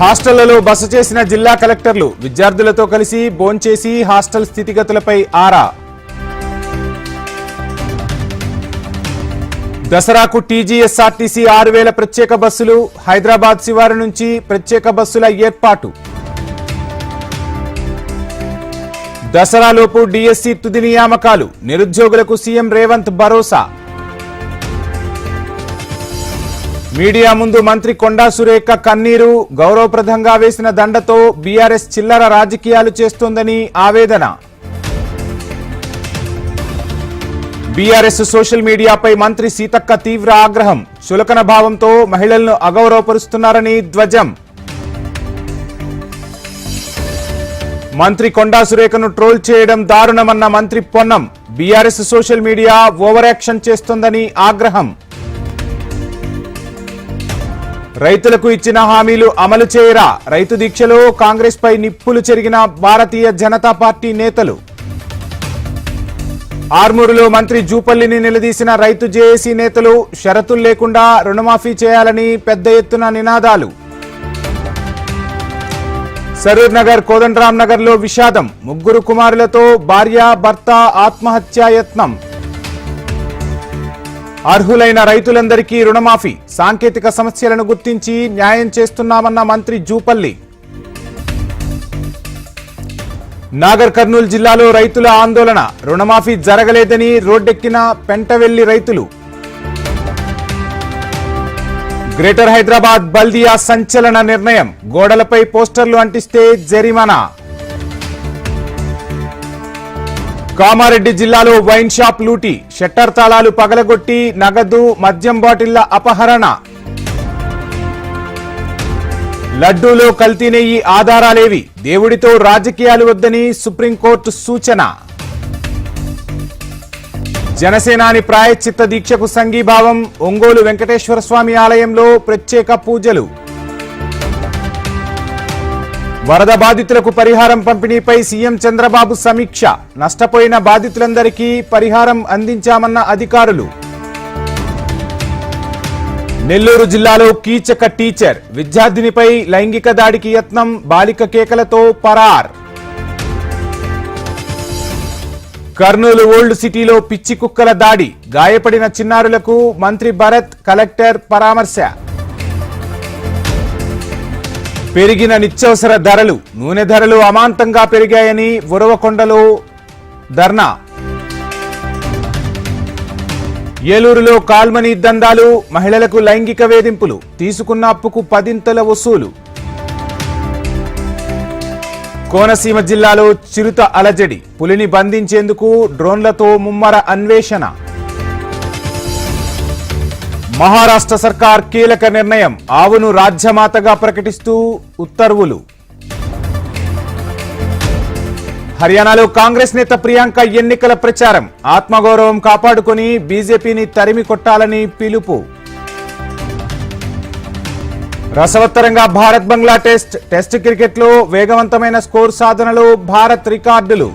హాస్టళ్ళలో బస చేసిన జిల్లా కలెక్టర్లు విద్యార్థులతో కలిసి భోంచేసి హాస్టల్ స్థితిగతులపై ఆరా. దసరాకు టీజీఎస్ఆర్టీసీ ఆరు వేల ప్రత్యేక బస్సులు హైదరాబాద్ శివారు నుంచి ప్రత్యేక బస్సుల ఏర్పాటు. దసరాలోపు డిఎస్సి తుది నియామకాలు నిరుద్యోగులకు సీఎం రేవంత్ భరోసా. మీడియా ముందు మంత్రి కొండా సురేఖ కన్నీరు గౌరవప్రదంగా వేసిన దండతో బీఆర్ఎస్ చిల్లర రాజకీయాలు చేస్తోందని ఆవేదన. బీఆర్ఎస్ సోషల్ మీడియాపై మంత్రి సీతక్క తీవ్ర ఆగ్రహం. చులకన భావంతో మహిళలను అగౌరవపరుస్తున్నారని ధ్వజం. మంత్రి కొండా సురేఖను ట్రోల్ చేయడం దారుణమన్న మంత్రి Ponnam. BRS social media over action చేస్తోందని ఆగ్రహం. రైతులకు ఇచ్చిన హామీలు అమలు చేయరా? రైతు దీక్షలో కాంగ్రెస్ పై నిప్పులు చెరిగిన భారతీయ జనతా పార్టీ నేతలు. ఆర్మూరులో మంత్రి జూపల్లిని నిలదీసిన రైతు జేఏసీ నేతలు షరతులు లేకుండా రుణమాఫీ చేయాలని పెద్ద ఎత్తున నినాదాలు. సరూర్ నగర్ కోదండరాం నగర్లో విషాదం. ముగ్గురు కుమారులతో భార్య భర్త ఆత్మహత్యాయత్నం. అర్హులైన రైతులందరికీ రుణమాఫీ సాంకేతిక సమస్యలను గుర్తించి న్యాయం చేస్తున్నామన్న మంత్రి జూపల్లి. నాగర్ కర్నూలు జిల్లాలో రైతుల ఆందోళన రుణమాఫీ జరగలేదని రోడ్డెక్కిన పెంటవెల్లి రైతులు. గ్రేటర్ హైదరాబాద్ బల్దియా సంచలన నిర్ణయం గోడలపై పోస్టర్లు అంటిస్తే జరిమానా. కామారెడ్డి జిల్లాలో వైన్ షాప్ లూటీ షట్టర్ తాళాలు పగలగొట్టి నగదు మద్యం బాటిళ్ళ అపహరణ. లడ్డూలో కల్తీ నెయ్యి ఆధారాలేవి. దేవుడితో రాజకీయాలు వద్దని సుప్రీంకోర్టు సూచన. జనసేనాని ప్రాయశ్చిత్త దీక్షకు సంఘీభావం. ఒంగోలు వెంకటేశ్వర స్వామి ఆలయంలో ప్రత్యేక పూజలు. వరద బాధితులకు పరిహారం పంపిణీపై సీఎం చంద్రబాబు సమీక్ష. నష్టపోయిన బాధితులందరికీ పరిహారం అందించామన్న అధికారులు. నెల్లూరు జిల్లాలో కీచక టీచర్ విద్యార్థినిపై లైంగిక దాడికి యత్నం బాలిక కేకలతో పరార్. కర్నూలు ఓల్డ్ సిటీలో పిచ్చి కుక్కల దాడి గాయపడిన చిన్నారులకు మంత్రి భరత్ కలెక్టర్ పరామర్శ. పెరిగిన నిత్యవసర ధరలు నూనె ధరలు అమాంతంగా పెరిగాయని ఉరవకొండలో ధర్నా. ఏలూరులో కాల్మనీ దందాలు మహిళలకు లైంగిక వేధింపులు తీసుకున్న అప్పుకు పదింతల వసూలు. కోనసీమ జిల్లాలో చిరుత అలజడి పులిని బంధించేందుకు డ్రోన్లతో ముమ్మర అన్వేషణ. మహారాష్ట్ర సర్కార్ కీలక నిర్ణయం. ఆవును రాజ్యమాతగా ప్రకటిస్తూ ఉత్తర్వులు. హర్యానాలో కాంగ్రెస్ నేత ప్రియాంక ఎన్నికల ప్రచారం. ఆత్మగౌరవం కాపాడుకొని బీజేపీని తరిమి కొట్టాలని పిలుపు. రసవత్తరంగా భారత్ బంగ్లా టెస్ట్. టెస్ట్ క్రికెట్లో వేగవంతమైన స్కోర్ సాధనలో భారత్ రికార్డులు.